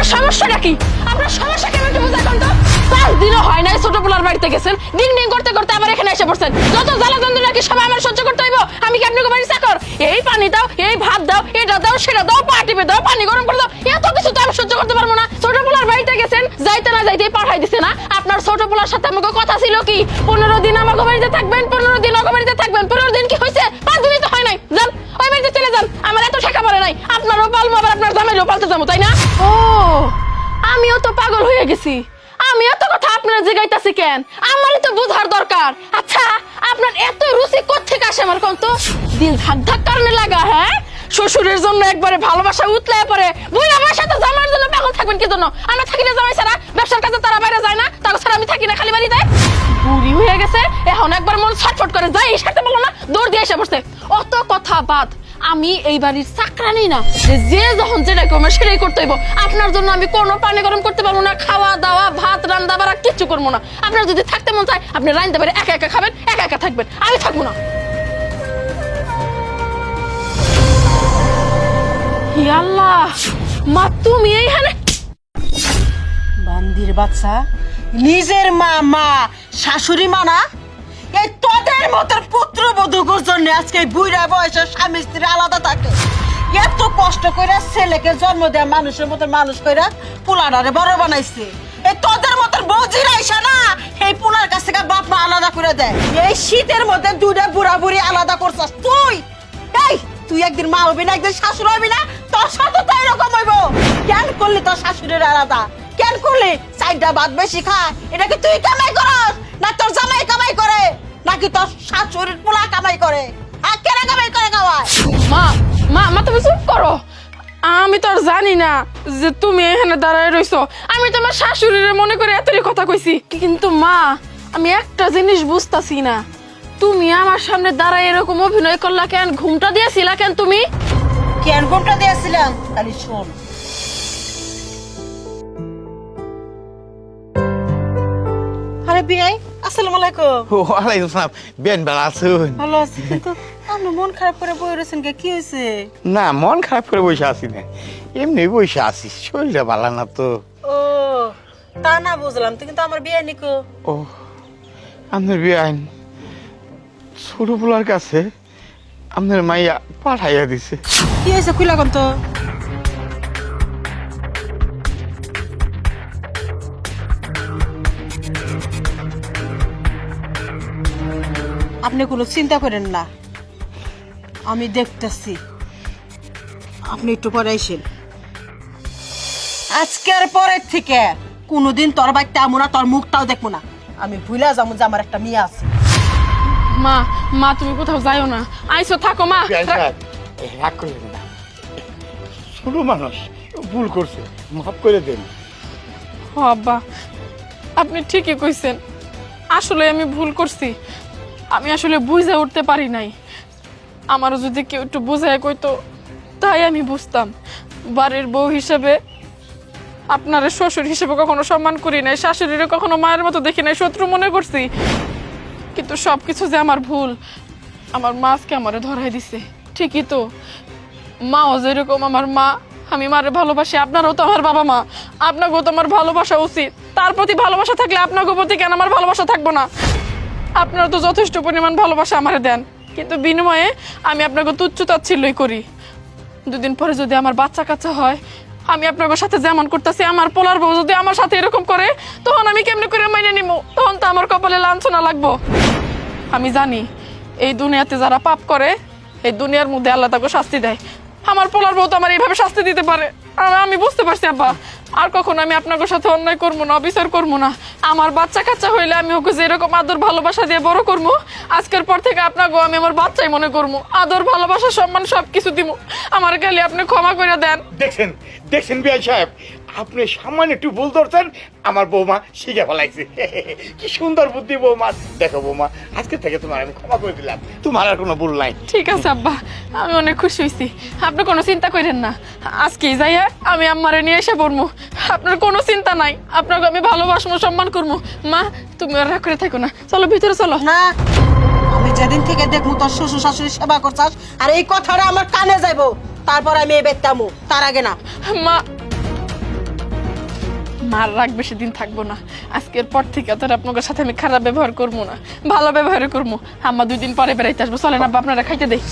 আপনার সমস্যাটা কি আপনার সমস্যা কেন একটু বুঝা তো? পাঁচ দিনও হয় নাই ছোট পোলার বাড়িতে গেছেন। ডিং ডিং করতে করতে আবার এখানে এসে পড়ছেন। যত জ্বালা যন্ত্রণা কি সবাই আমার সহ্য করতে হইব? আমি কি আপনাকে বাড়ি চাকর? এই পানি দাও, এই ভাত দাও, এটা দাও, সেটা দাও, পা টিপে দাও, পানি গরম করে দাও। এত কিছু তো আমি সহ্য করতে পারব না। ছোট পোলার বাড়িতে গেছেন, যাইতে না যাইতে পাঠাই দিছে না। আপনার ছোট পোলার সাথে আমাকে কথা ছিল কি? পনেরো দিন আমাকে বাড়িতে থাকবেন, পনেরো দিন আমাকে বাড়িতে থাকবেন। পালমো আবার আপনার জামাইরও পালতে যাব, তাই না? ও, আমিও তো পাগল হয়ে গেছি। আমি এত কথা আপনার জিগাইতাছি কেন? আমারই তো বুঝার দরকার। আচ্ছা আপনার এত রুচি কোত্থেকে আসে আমার কোন তো? দিল ধাক ধাক কারণে লাগা হ্যাঁ? শ্বশুরের জন্য একবারে ভালোবাসা উতলায় পরে বুঝি আমার সাথে জামার জন্য পাগল থাকবেন কি জন্য? আমরা থাকি না জামাই ছাড়া। ব্যবসার কাছে তারা বাইরে যায় না। তার ছাড়া আমি থাকি না, খালি বাড়িতে বুড়ি হয়ে গেছে, এখন একবার মন ছটফট করে, যাই সাথে বলো না, দৌড় দিয়ে এসে বসছে অত কথা বাদ। আমি এই বাড়ির চাকরানি না যে যে যখন যেটা করব সেটাই করতে হইব। আপনার জন্য আমি কোনো পানি গরম করতে পারব না, খাওয়া, দাওয়া, ভাত, রান্না বাড়া কিচ্ছু করব না। আপনার যদি থাকতে মন চায়, আপনি রান্নতে পারে একা একা খাবেন, একা একা থাকবেন। আমি থাকব না। আল্লাহ, মা, তুমি এইখানে? বান্দির বাচ্চা, নিজের মা মা, শাশুড়ি মা না? এই তোদের মতো পুত্র বধূর জন্য আজকে বুড়া বয়সে স্বামী স্ত্রী আলাদা থাকে। এত কষ্ট করে ছেলেকে জন্ম দেয় মানুষের মতো মানুষ করে পুলানারে বড় বানাইছে। এই তোদের মতো বৌজির আইসা না, এই পুলার কাছ থেকে বাপ মা আলাদা করে দেয়। এই শীতের মধ্যে দুটা বুড়া বুড়ি আলাদা করছস তুই। এই, তুই একদিন মা হবি না, একদিন শাশুড় হবি না, তোর সাথে তো এরকম হইব। কেন করলি তোর শাশুড়ির আলাদা? কেন করলি? চারটা ভাত বেশি খা, এটা কি তুই কামাই করস, না তোর জামাই কামাই করে? নাকি তোর শাশুড়ির পোলা কামাই করে? আর কেনা কামাই করে খাওয়ায় মা মা মা তুমি চুপ করো। আমি তো আর জানি না যে তুমি এখানে দাঁড়ায় রইছো। আমি তোমার শাশুড়িরে মনে করে এতই কথা কইছি। কিন্তু মা আমি একটা জিনিস বুঝতাছি না। তুমি আমার সামনে দাঁড়ায় এরকম অভিনয় করলা কেন? ঘুমটা দিয়েছিলা কেন তুমি? কেন ঘুমটা দিয়েছিলাম? খালি শোন। আরে বিয়াই আসসালামু আলাইকুম। ওয়ালাইকুম বেন বেলা আছুন? ভালো আছি কিন্তু আপনি মন খারাপ করে বই রয়েছেন কে কি হয়েছে? না মন খারাপ করে বসে আছি না। এমনি বসে আছি শরীরটা ভালো না তো। ও তা না বুঝলাম তো কিন্তু আমার বিয়ে নিকো। ও আপনার বিয়াইন ছোট পোলার কাছে আপনার মাইয়া পাঠাইয়া দিছে। কি হয়েছে কোন তো? আপনি কোনো চিন্তা করেন না। আমি দেখতেছি। আপনি একটু পরে আইসেন। আজকের পরের থেকে কোনোদিন তোর বাড়িতে আমো না তোর মুখটাও দেখব না। আমি ভুলে যাব যে আমার একটা মেয়ে আছে। মা মা তুমি কোথাও যাইও না। আইসো থাকো মা। বিয়াইন সাহেব রাগ করলেন না। ছোট মানুষ ভুল করছে। মাফ করে দেন। আব্বা আপনি ঠিকই কইছেন। আসলে আমি ভুল করছি। আমি আসলে বুঝে উঠতে পারি নাই। আমারও যদি কেউ একটু বুঝায় কইতো, তাই আমি বুঝতাম। বাড়ির বউ হিসেবে আপনার শ্বশুর হিসেবে কখনো সম্মান করি নাই, শাশুড়িরে কখনো মায়ের মতো দেখি নাই, শত্রু মনে করছি। কিন্তু সব কিছু যে আমার ভুল, আমার মা আজকে আমারে ধরাই দিছে। ঠিকই তো। মাও যেরকম আমার মা, আমি মারে ভালোবাসি, আপনারও তো আমার বাবা মা। আপনাকেও তো আমার ভালোবাসা উচিত। তার প্রতি ভালোবাসা থাকলে আপনাকেও প্রতি কেন আমার ভালোবাসা থাকব না? আপনারা তো যথেষ্ট পরিমাণ ভালোবাসা আমারে দেন। কিন্তু বিনিময়ে আমি আপনাকে তুচ্ছ তাচ্ছিল্যই করি। দুদিন পরে যদি আমার বাচ্চা কাচ্চা হয়, আমি আপনার সাথে যেমন করতেছি, আমার পোলার বউ যদি আমার সাথে এরকম করে, তখন আমি কেমনে করে মাইনে নিব তখন তো আমার কপালে লাঞ্ছনা লাগবো। আমি জানি, এই দুনিয়াতে যারা পাপ করে, এই দুনিয়ার মধ্যে আল্লাহ তাকে শাস্তি দেয়। আমার পোলার বউ তো আমার এইভাবে শাস্তি দিতে পারে। আর আমি বুঝতে পারছি, আব্বা আর কখনো আমি আপনাদের সাথে অন্যায় করব না, অবিচার করব না। আমার বাচ্চা কাচ্চা হইলে আমি ওকে যেরকম আদর ভালোবাসা দিয়ে বড় করব, আজকের পর থেকে আপনাকে আমি আমার বাচ্চাই মনে করব। আদর, ভালোবাসা, সম্মান সবকিছু দিব। আমার গেলে আপনি ক্ষমা করে দেন। দেখেন দেখেন বিয়াই সাহেব আপনি সামান্য একটু ভুল ধরছেন আমার বৌমা শিখে ফেলাইছে। কি সুন্দর বুদ্ধি বৌমা। দেখো বৌমা আজকে থেকে তোমার আমি ক্ষমা করে দিলাম। তোমার আর কোনো ভুল নাই। ঠিক আছে আব্বা। আমি অনেক খুশি হয়েছি। আপনি কোনো চিন্তা করেন না। আজকেই যাইয়া আমি আম্মারে নিয়ে এসে পড়ব আপনার কোনো চিন্তা নাই। আপনাকে আমি ভালোবাসবো সম্মান করব মা তুমি আর রাগ করে থাকো না। চলো ভিতরে চলো। না আমি যেদিন থেকে দেখব তোর শ্বশুর শাশুড়ি সেবা করছাস আর এই কথাটা আমার কানে যাইবো তারপর আমি এই বেতামু তার আগে না। মা মার রাগ বেশি দিন থাকব না। আজকের পর থেকে তোর আপনার সাথে আমি খারাপ ব্যবহার করব না। ভালো ব্যবহার করব। আমার দুই দিন পরে বেড়াইতে আসব। চলেন আব্বা, আপনারা খাইতে দেই।